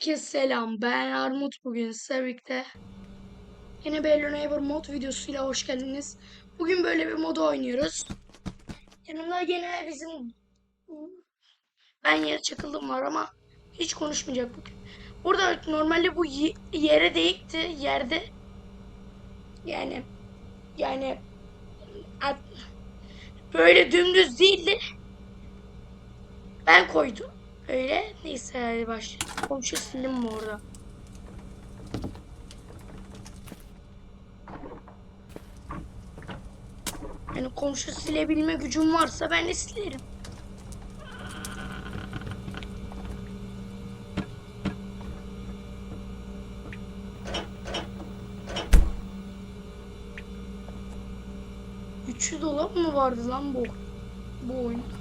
Herkese selam. Ben Armut bugün sizlerle birlikte. Yine bir Neighbor mod videosuyla hoş geldiniz. Bugün böyle bir modu oynuyoruz. Yanımda gene bizim ben yere çakıldım var ama hiç konuşmayacak bugün. Burada normalde bu ye- yere değikti yerde. Yani yani böyle dümdüz değildi. Ben koydum. Öyle. Neyse hadi başlayalım. Komşu sildim mi orada? Yani komşu silebilme gücüm varsa ben de silerim. Üçlü dolap mı vardı lan bu bu oyunda?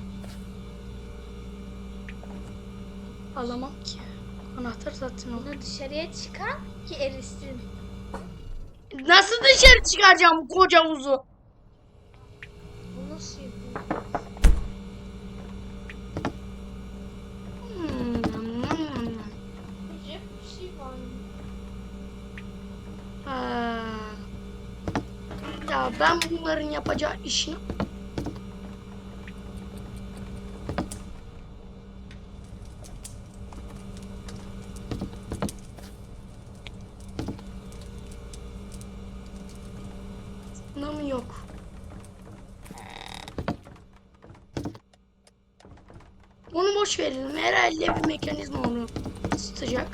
Alamam ki. Anahtar zaten o. Bunu dışarıya çıkar ki erisin. Nasıl dışarı çıkaracağım bu koca havuzu? Bu nasıl yapıyor? Hmm, bir şey var. Ha. Ya ben bunların yapacağı işini... Bunda mı yok? Onu boş verelim. Herhalde bir mekanizma onu kapat.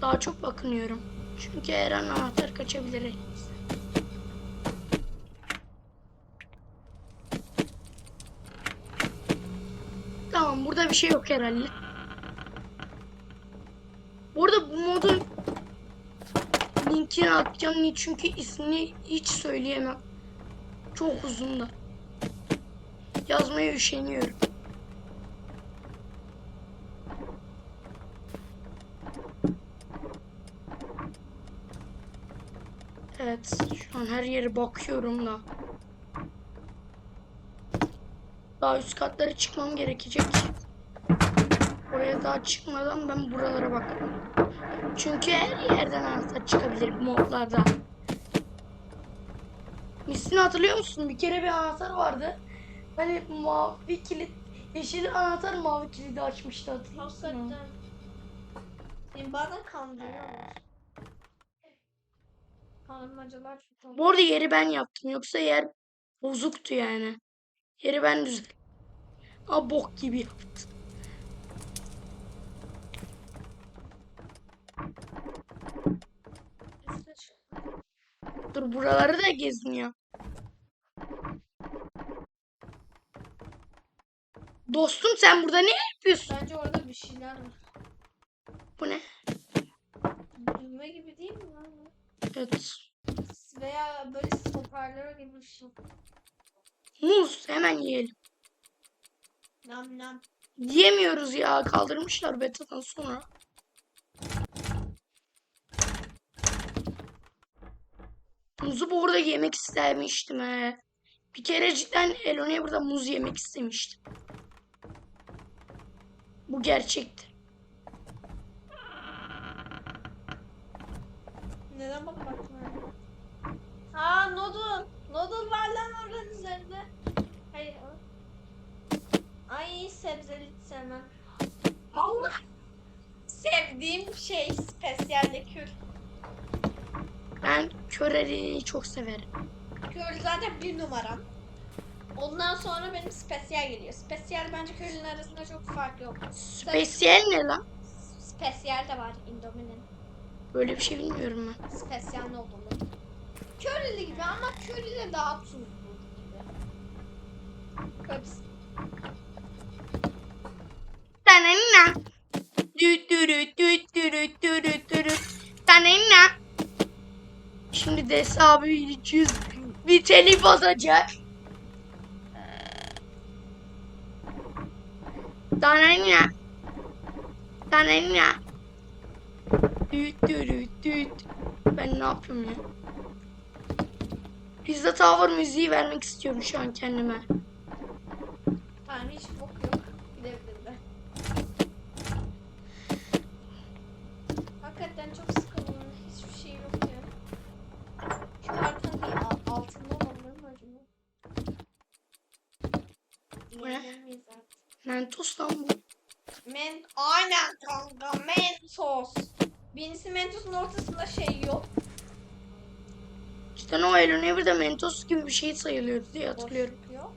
Daha çok bakınıyorum. Çünkü her an anahtar kaçabilir. Tamam burada bir şey yok herhalde. Burada bu modun linkini atacağım Niye? çünkü ismini hiç söyleyemem. Çok uzun da. Yazmaya üşeniyorum. Evet, şu an her yere bakıyorum da. Daha üst katlara çıkmam gerekecek. Oraya daha çıkmadan ben buralara bakıyorum. Çünkü her yerden anahtar çıkabilir bu modlarda. Misini hatırlıyor musun? Bir kere bir anahtar vardı. Hani mavi kilit, yeşil anahtar mavi kilidi açmıştı hatırlıyor musun? Seni bana kandırıyorlar. Kandırmacalar çok. Bu arada yeri ben yaptım. Yoksa yer bozuktu yani. Yeri ben düzelttim. Aa bok gibi yaptım. Üste çık. Dur buraları da gezmiyor. Dostum sen burada ne yapıyorsun? Bence orada bir şeyler var. Bu ne? Düğme gibi değil mi lan? Evet. Veya böyle hoparlör gibi bir şey. Muz hemen yiyelim. Nam nam. Yiyemiyoruz ya kaldırmışlar betadan sonra. Muzu bu arada yemek istemiştim he. Bir kere cidden Elona'ya burada muz yemek istemiştim. Bu gerçekti. Neden bana baktın öyle? Aa noodle. Noodle var lan oranın üzerinde. Hayır. Ay sebzeli sevmem. Allah. Sevdiğim şey spesiyelde kür. Ben köreliği çok severim. Kür zaten bir numaram. Ondan sonra benim spesiyel geliyor. Spesiyel bence körün arasında çok fark yok. Spesiyel ne lan? Spesiyel de var Indomie'nin. Böyle bir şey bilmiyorum ben. Spesiyel noodle'u. Körili gibi ama de daha tuzlu gibi. Hepsi. Tanenna. Dü dürü dü dürü dürü dürü. Şimdi hesabı 300 bir telif basacak. Tanenna. Tanenna. Düt dürü düt. Ben ne yapıyorum ya? Pizza Tower müziği vermek istiyorum şu an kendime. Ben çok sıkıldım. Hiçbir şey yok ya. Şu arkan değil. al- Altında olanları mı acaba? Bu ne? Yiyebilir miyiz artık? Mentos lan bu. Men Aynen kanka. Mentos. Birincisi Mentos'un ortasında şey yok. İşte o Hello Neighbor'da Mentos gibi bir şey sayılıyordu diye hatırlıyorum. boşluk.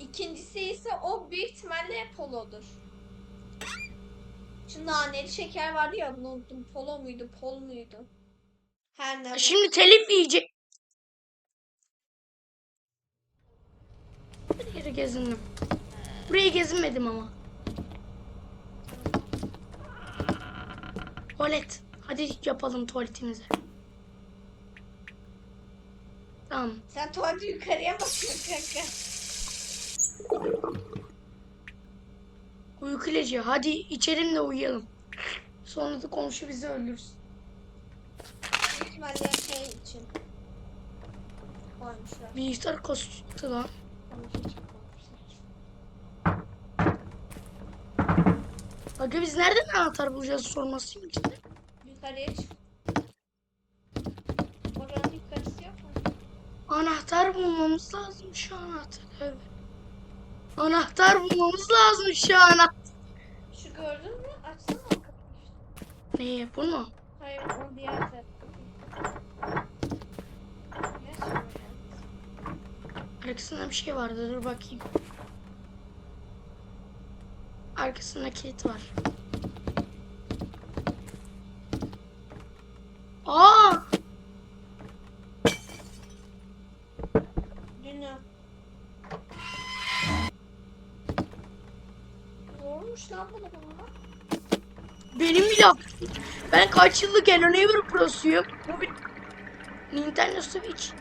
İkincisi ise o büyük ihtimalle polodur. Şu naneli şeker vardı ya bunu unuttum. Polo muydu? Pol muydu? Her ne? Şimdi telif yiyecek. Bir yere gezindim. Burayı gezinmedim ama. Tuvalet. Hadi yapalım tuvaletimizi. Tamam. Sen tuvalete yukarıya bakıyorsun kanka. Uyku ilacı. Hadi içelim de uyuyalım. Sonra da komşu bizi öldürsün. Büyük ihtimalle şey için. Koymuşlar. Bilgisayar kastı lan. İçin. Aga biz nereden anahtar bulacağız sormasıyım işte. Yukarıya çık. Oranın yukarısı yok mu? Anahtar bulmamız lazım şu anahtar. Evet. Anahtar bulmamız lazım şu anahtar. Şu gördün mü? Açsana o kapıyı. Neye bu mu? Hayır o diğer taraf. Ne söylüyorsun? Arkasında bir şey vardı dur bakayım. Arkasında kilit var. Aa! Dünya. Zormuş lan bunu bulmak. Benim bile Ben kaç yıllık Neighbor prosuyum. Bu bir Nintendo Switch.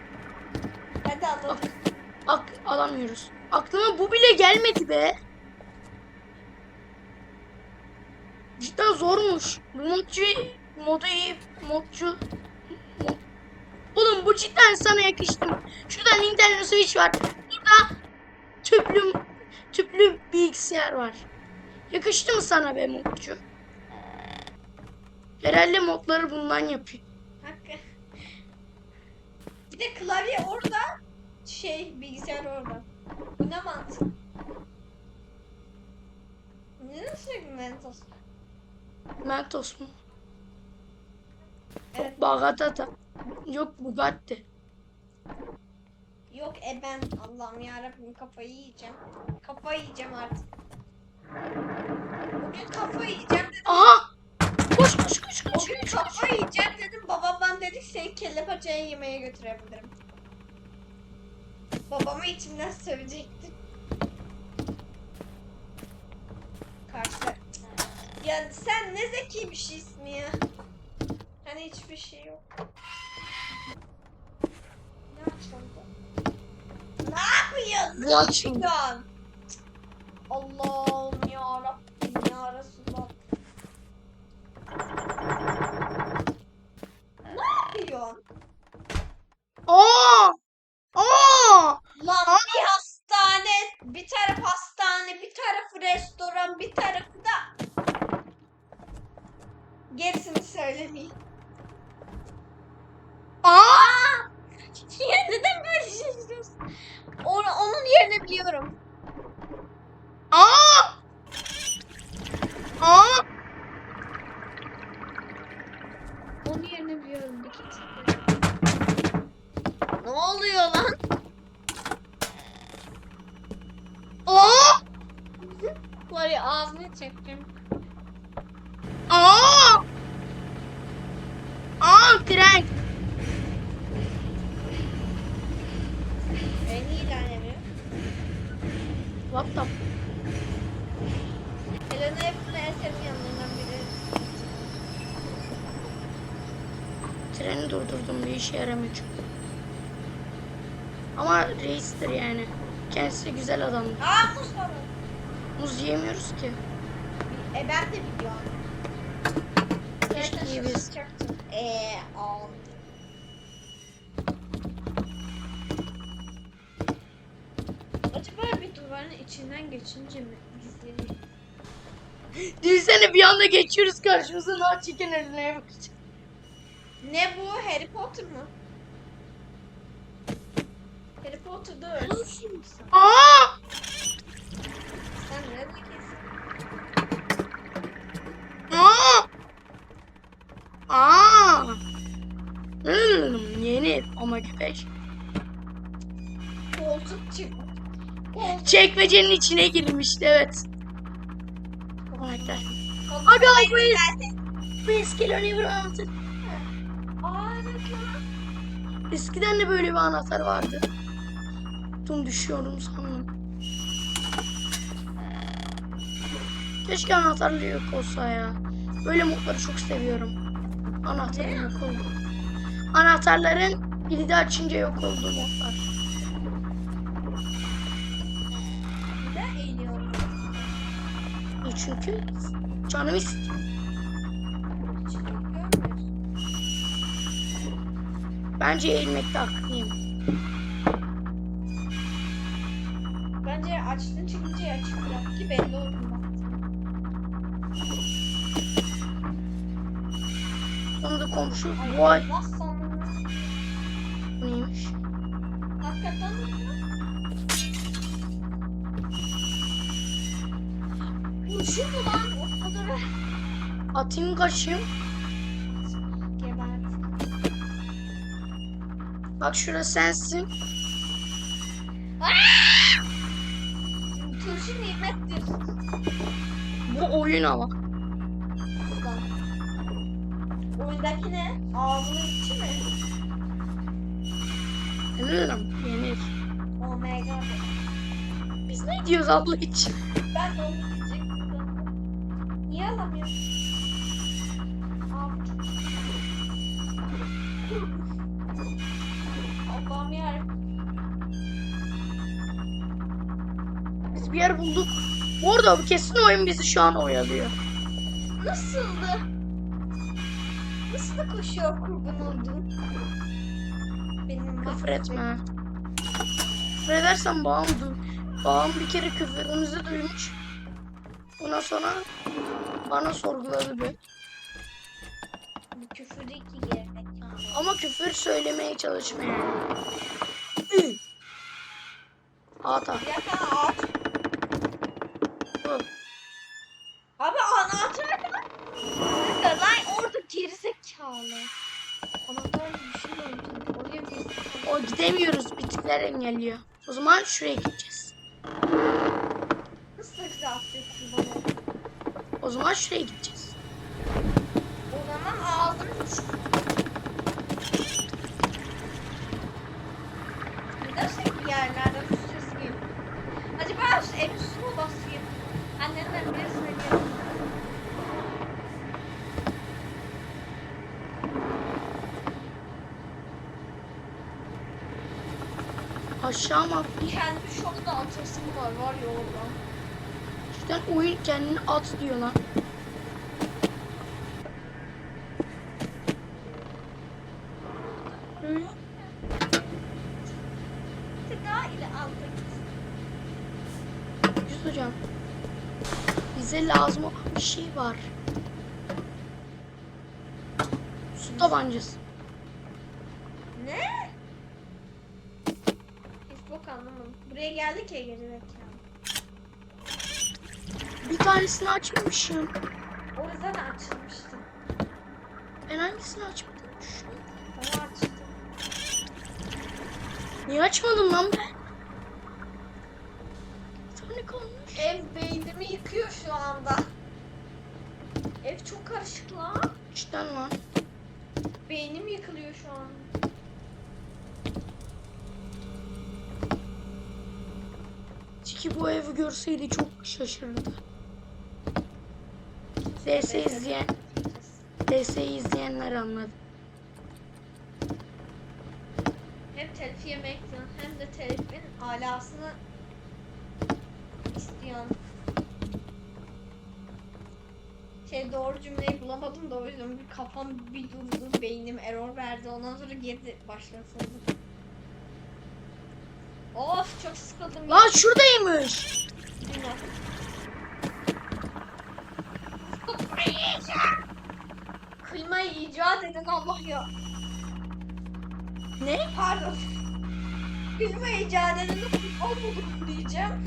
Hadi alalım. Ak alamıyoruz. Aklıma bu bile gelmedi be. Cidden zormuş. Modcu, modu iyi, modcu. mod- Oğlum bu cidden sana yakıştı. Şurada Nintendo Switch var. Burada tüplü, tüplü bilgisayar var. Yakıştı mı sana be modcu? Herhalde modları bundan yapıyor. Hakkı. Bir de klavye orada. Şey bilgisayar orada. Bu ne mantık? Ne sürekli Mentos? Mentos mu? Evet. Bagatata. Yok Bugatti. Yok e ben Allah'ım yarabbim kafayı yiyeceğim. Kafayı yiyeceğim artık. Bugün kafayı yiyeceğim dedim. Aha! Koş koş koş koş. Bugün kafayı yiyeceğim dedim. Babamdan dedik seni kelle paçaya yemeğe götürebilirim. Babamı içimden sövecektim. Karşı. Ya sen ne zeki bir şeysin ya. Hani hiçbir şey yok. Ne açıldı? Ne yapıyorsun? Bu açıldı. Allah'ım ya Rabbim ya Resulallah. Ne yapıyorsun? Aa! Lan bir hastane, bir taraf hastane, bir tarafı restoran, bir tarafı da gerisini söylemeyeyim. Aa! Ya neden böyle şey yapıyorsun? Onu, onun yerini biliyorum. Aa! Aa! Onun yerini biliyorum. Ne oluyor lan? Aa! Var ya ağzını çekeceğim. Aa! Aa tren. Beni ilan ediyor. What the Helena April'le Eser'in yanlarından biri. Treni durdurdum bir işe yaramıyor. Ama reistir yani. Kendisi güzel adamdır. Aa Mustafa. Muz yiyemiyoruz ki. E ben de biliyorum. Keşke yiyebiliriz. Eee al. Acaba bir duvarın içinden geçince mi izleniyor? Düşünsene bir anda geçiyoruz karşımıza not chicken eline bakacak. Ne bu? Harry Potter mı? Harry mi sen? Aa! Sen ne kesin? Aa! Aa! Hmm, yeni ama köpek. Koltuk. Koltuk. Çekmecenin içine girmişti evet. Koltuk. Abi ay bu eski. Bu eski Lonever anahtar. Aa evet lan. Eskiden de böyle bir anahtar vardı. Tum düşüyorum sandım. Keşke anahtarlı yok olsa ya. Böyle modları çok seviyorum. Anahtarın yok oldu. Anahtarların kilidi açınca yok oldu modlar. E çünkü canım istiyor. Bence eğilmekte haklıyım. Ay Nasıl neymiş? Hakikaten mi? Kurşun mu lan? O kadar Atayım kaçayım. gebert. Bak şurası sensin. Turşu nimettir. Bu oyun ama. Oyundaki ne? Ağzının içi mi? Anladım. Yenir. Omega. Biz ne diyoruz abla hiç? Ben de onu diyecektim. Niye çok- Allah'ım yarabbim. Biz bir yer bulduk. Bu arada bu kesin oyun bizi şu an oyalıyor. Nasıldı? Da koşuyor kurban oldun? Benim Küfür etme. Küfür edersen bağım du Bağım bir kere küfürümüzü duymuş. Ondan sonra bana sorguladı bir. Bu küfür değil ki gerizekalı. Ama küfür söylemeye çalışmıyor. Ata. Dakika aç. Bu. Abi anahtar nerede? Nerede lan orada gerizekalı. Anahtar bir şey oldu. Oraya bir O gidemiyoruz. Bitkiler engelliyor. O zaman şuraya gideceğiz. Nasıl da güzel affetsin bana. O zaman şuraya gideceğiz. O zaman ağzım düştü. Gidersek bir yerlerden su sesi geliyor. Acaba şu ev su mu basayım? Annemden birisine diyorum. Aşağı mı? Kendi şokta atasım var var ya orada. Cidden oyun kendini at diyor lan. Tıka ile aldık. Yusuf hocam. Bize lazım olan bir şey var. Su tabancası. Ne? Hiç bok anlamadım. Buraya geldik ya geri zekalı. Bir tanesini açmamışım. O yüzden açılmıştı. Ben hangisini açmadım? Onu açtım. Niye açmadım lan ben? Tane kalmış. Ev beynimi yıkıyor şu anda. Ev çok karışık lan. Cidden lan. Beynim yıkılıyor şu an. Tiki bu evi görseydi çok şaşırırdı. DS izleyen, DS'yi izleyenler anladı. Hem telif yemekten hem de telifin alasını isteyen. Şey doğru cümleyi bulamadım da o yüzden bir kafam bir durdu, beynim error verdi. Ondan sonra geri başlatıldı. Çok sıkıldım. ya. Lan şuradaymış. Klimayı icat eden Allah ya. Ne? Pardon. Klimayı icat edene futbol bulurum diyeceğim.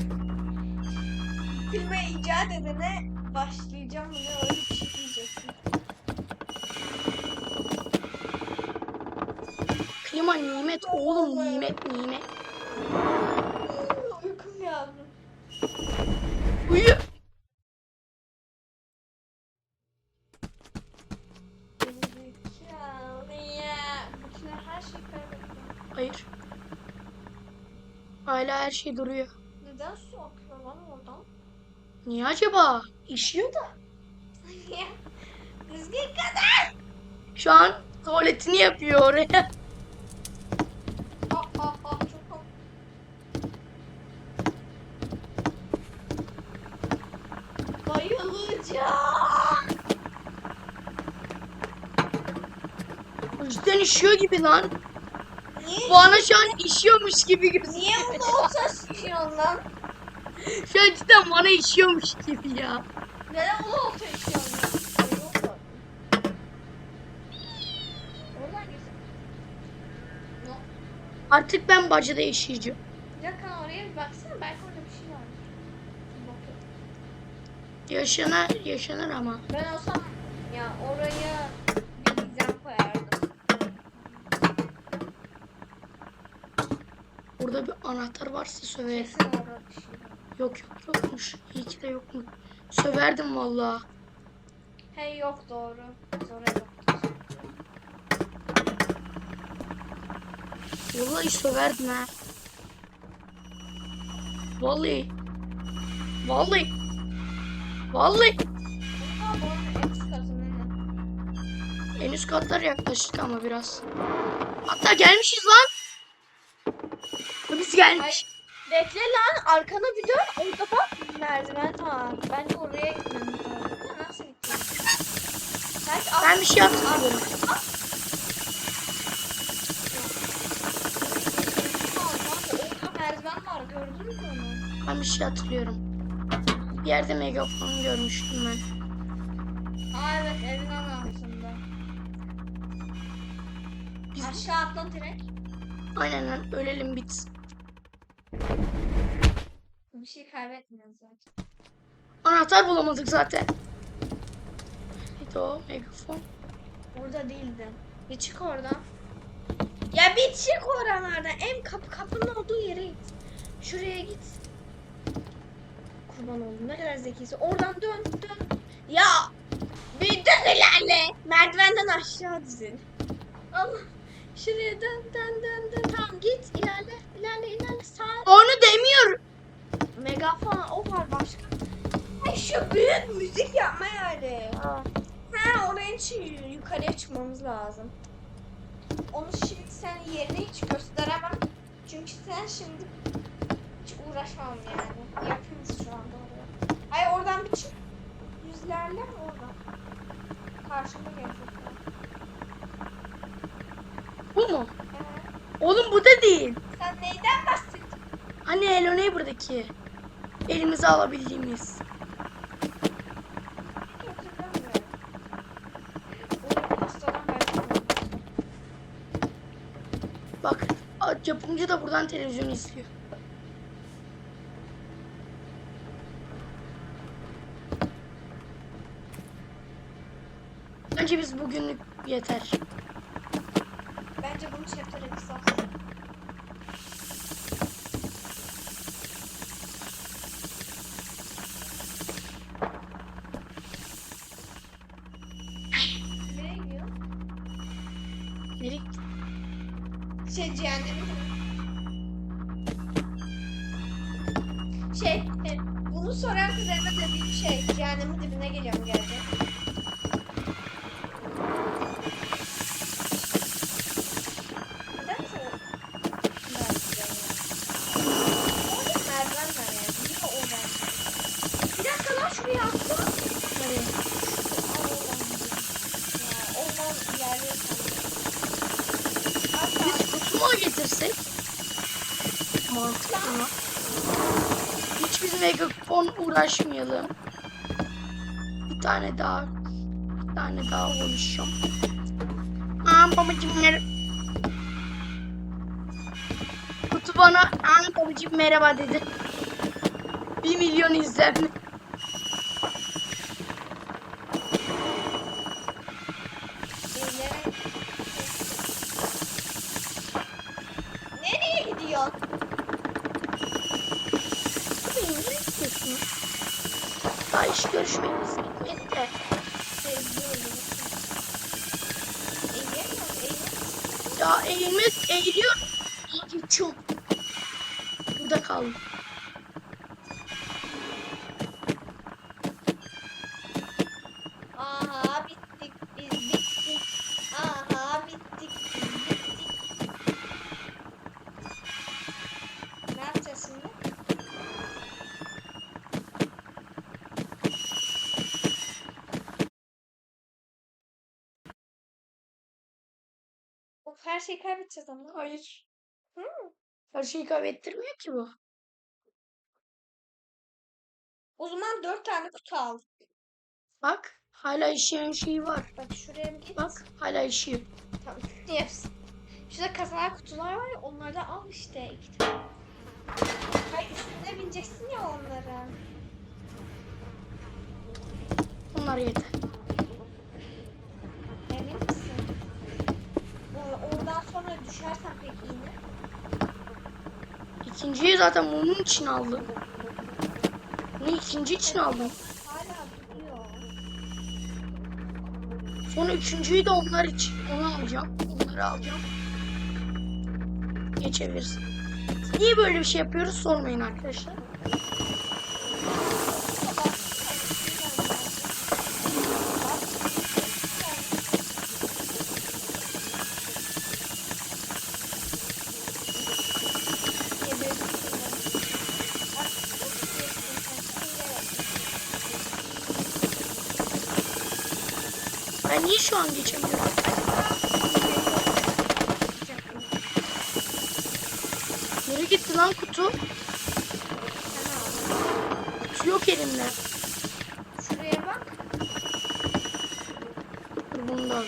Klimayı icat edene başlayacağım. Bunu öyle bir şey diyeceksin. Klima nimet oğlum nimet nimet. Uyu. Hayır. Hala her şey duruyor. Neden su akıyor lan oradan? Niye acaba? İşiyor da. Düzgün kadar. Şu an tuvaletini yapıyor oraya. İşiyor gibi lan. Niye? Bana şu an işiyormuş gibi gözüküyor. Niye bunu olsa sıkıyorsun lan? Şu an cidden bana işiyormuş gibi ya. Neden bunu olsa sıkıyorsun lan? Artık ben bacada yaşayacağım. Yakın oraya bir baksana belki orada bir şey var. Yaşanır, yaşanır ama. Ben olsam ya oraya Burada bir anahtar varsa söverim. Yok yok yokmuş. İyi ki de yokmuş. Söverdim valla. Hey yok doğru. Sonra yok. Vallahi söverdim ha. Vallahi. Vallahi. Vallahi. En üst katlar yaklaştık ama biraz. Hatta gelmişiz lan. Biz gelmiş. Bekle lan arkana bir dön orada bak merdiven var. Bence oraya gitmemiz lazım. Nasıl Ben bir şey hatırlıyorum. Orada merdiven var gördün mü onu? Ben bir şey hatırlıyorum. Bir yerde megafon görmüştüm ben. Aa evet evin anasında. Biz Aşağı atla direkt. aynen ölelim bitsin. Bir şey kaybetmiyoruz zaten. Anahtar bulamadık zaten. Neydi o megafon? Orada değildi. Bir çık oradan. Ya bir çık oralardan. En kapı kapının olduğu yere git. Şuraya git. Kurban oldum. Ne kadar zekisi. Oradan dön dön. Ya bir dön ilerle. Merdivenden aşağı dizin. Allah. Şuraya dön dön dön dön. Tamam git ilerle. ilerle ilerle. Sağ. Onu demiyorum. Megafon o var başka. Ay şu büyük müzik yapma yani. Ha oraya için yukarıya çıkmamız lazım. Onu şimdi sen yerini hiç gösteremem. Çünkü sen şimdi hiç uğraşmam yani. Yapıyoruz şu anda oraya. Ay oradan bir çık. Yüzlerle mi oradan? Karşıma gelecekler. Bu mu? Evet. Oğlum bu da değil. Sen neyden bahsediyorsun? Hani Hello Neighbor'daki. Elimize alabildiğimiz. Bak yapımcı da buradan televizyon izliyor. Bence biz bugünlük yeter. Bence bunu chapter'e kısaltsın. Nereye gidiyor? Nereye Şey uğraşmayalım. Bir tane daha. bir tane daha oluşum. Aa babacım merhaba. Kutu bana aa babacım merhaba dedi. Bir milyon izlenme. Evlere... Nereye gidiyorsun? Benim ne istiyorsun? Daha iş görüşmemiz bitmedi de. Seviyorum. Eğleniyorum, eğleniyorum. Ya eğilmek eğiliyor. İyi geçiyorum. Burada kaldım. Aha bittik biz bittik. Aha bittik biz bittik. Ne yapacağız şimdi? Of her şeyi kaybedeceğiz ama. Hayır. Hı? Her şeyi kaybettirmiyor ki bu. O zaman dört tane kutu al. Bak hala işleyen şey var. Bak şuraya bir git. Bak hala işiyor. Tamam. Hepsi. Şurada kasalar kutular var ya onlardan al işte iki tane. Hayır üstüne bineceksin ya onlara. Bunlar yeter. Emin misin? O- Oradan sonra düşersen peki yine. İkinciyi zaten bunun için aldım. Bunu ikinci için aldım. Sonra üçüncüyü de onlar için. Onu alacağım. Onları alacağım. Geçebilirsin. Niye böyle bir şey yapıyoruz sormayın arkadaşlar. Ben niye şu an geçemiyorum? Nereye gitti lan kutu? Kutu yok elimde. Şuraya bak. Dur bunu da al.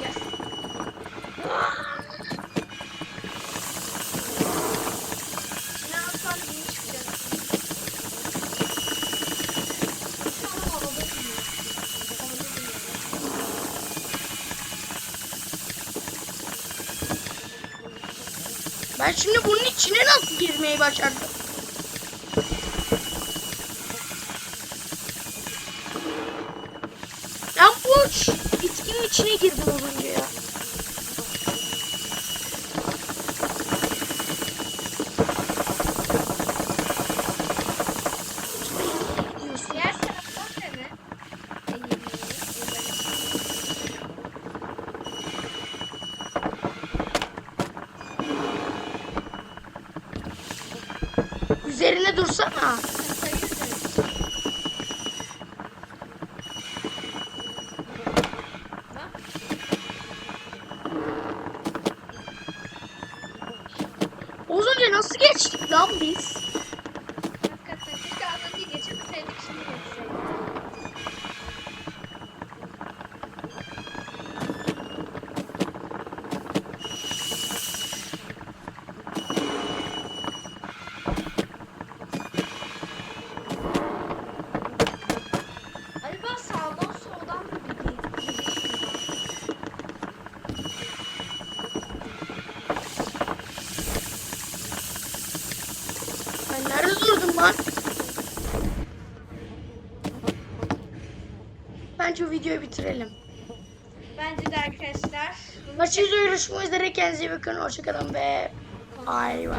Gel. İçine atsan yeni çıkacaksın. Şu an havada duruyor. Havada duruyor. Ben şimdi bunun içine nasıl girmeyi başardım? Ben bu ş- bitkinin içine girdim az önce ya. Gidiyorsun. Diğer taraftan dene. Eğilmeyi, eğilmeyi. Üzerine dursana. Kasayı üzerine. Bak. Az önce nasıl geçtik lan biz? Hakikaten keşke az önce geçemeseydik şimdi geçseydik. Acaba sağdan soldan mı gidiyor? Ben nerede durdum lan? Bence videoyu bitirelim. Bence de arkadaşlar. Maçı görüşmek üzere. Kendinize iyi bakın. Hoşçakalın ve. Bay bay.